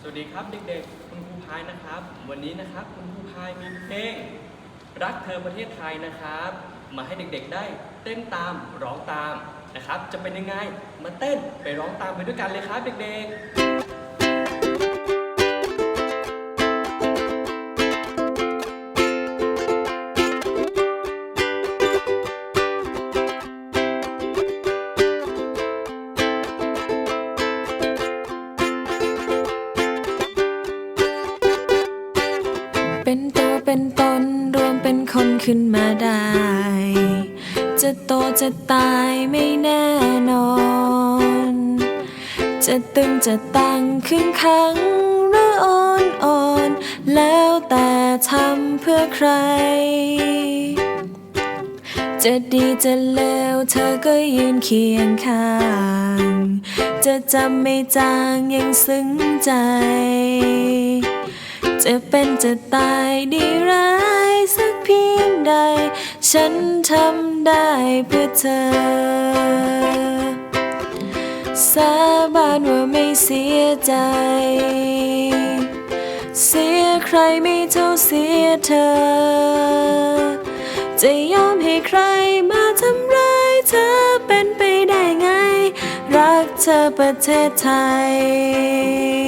สวัสดีครับเด็กๆ คุณครูพายนะครับ วันนี้นะครับคุณครูพายมีเพลงรักเธอประเทศไทยนะครับ มาให้เด็กๆได้เต้นตามร้องตามนะครับ จะเป็นยังไงมาเต้นไปร้องตามไปด้วยกันเลยครับเด็กๆ เป็นตัวเป็นตนรวมเป็นคนขึ้นมาได้ จะโตจะตายไม่แน่นอน จะตึงจะตังขึ้นขังหรืออ่อนอ่อน แล้วแต่ทำเพื่อใคร จะดีจะเลวเธอก็ยืนเคียงข้าง จะจำไม่จางยังซึ้งใจ จะเป็นจะตายดีร้ายสักเพียงใด ฉันทำได้เพื่อเธอ สาบานว่าไม่เสียใจ เสียใครไม่เท่าเสียเธอ จะยอมให้ใครมาทำร้ายเธอเป็นไปได้ไง รักเธอประเทศไทย